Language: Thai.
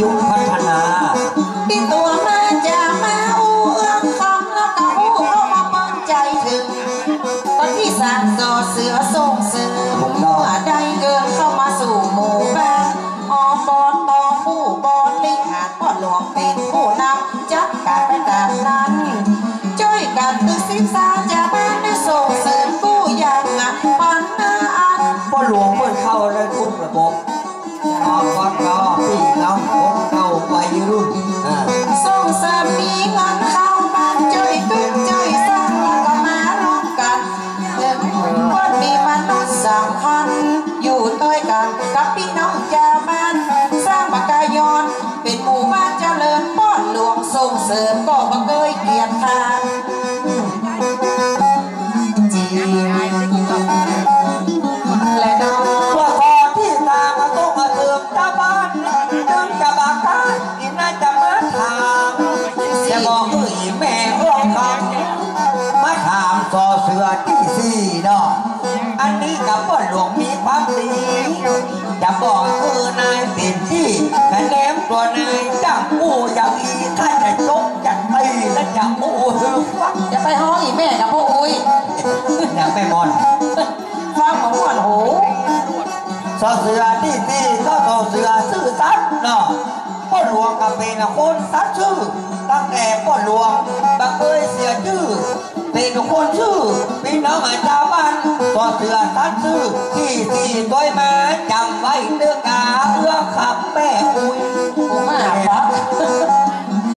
ยุคพัฒนาที่ตัวมาจะมาอู้เอื้องคำแล้วก็อู้เข้ามาเปิ้งใจถึงตอนที่สามสอเสือส่งเสริมเมื่อได้เกินเข้ามาสู่หมู่บ้านออบอตอผู้บริหารพ่อหลวงเป็นผู้นำจัดการไปตามนั้นช่วยกันตึกศิษาจะบ้านได้ส่งเสริมผู้ยังอะปันนาอันพ่อหลวงเมื่อเข้าได้ทุกระบบาวัยรุ่นอ่าส่งเสริมมีเงินเข้าบ้านช่วยตึกช่วยสร้างแล้วก็มาร่วมกันเรื่องคนมีมันุษย์สำคัญอยู่ด้วยกันกับพี่น้องชาวบ้าน สร้างปากกายอน เป็นหมู่บ้านเจริญป้อนหลวงส่งเสริม แม่เอื้องคำมาถามซอเสือที่สี่เนาะอันนี้กับพ่อหลวงมีความดีจะบอกเออนายเป็นที่คะแนนตัวนายจังอู้อย่างอีถ้าจะยกจะตีและจะอู้ฮือฟังจะไปห้องอีแม่กับพ่ออุ้ยอย่างแม่มอนฟังของม่วนหูซอเสือที่ที่ก็ซอเสือซื่อสัตย์เนาะ พ่อหลวงก็เป็นคนสัตชื่อ ตั้งแต่พ่อหลวงบังเอยเสียชื่อ เป็นคนชื่อพี่น้องอาชาวบ้านซอเสือสัตชื่อที่ที่ต้อยมาจำไว้เนื้อกาเอื้อขับแม่อุ้ยกูมาปะ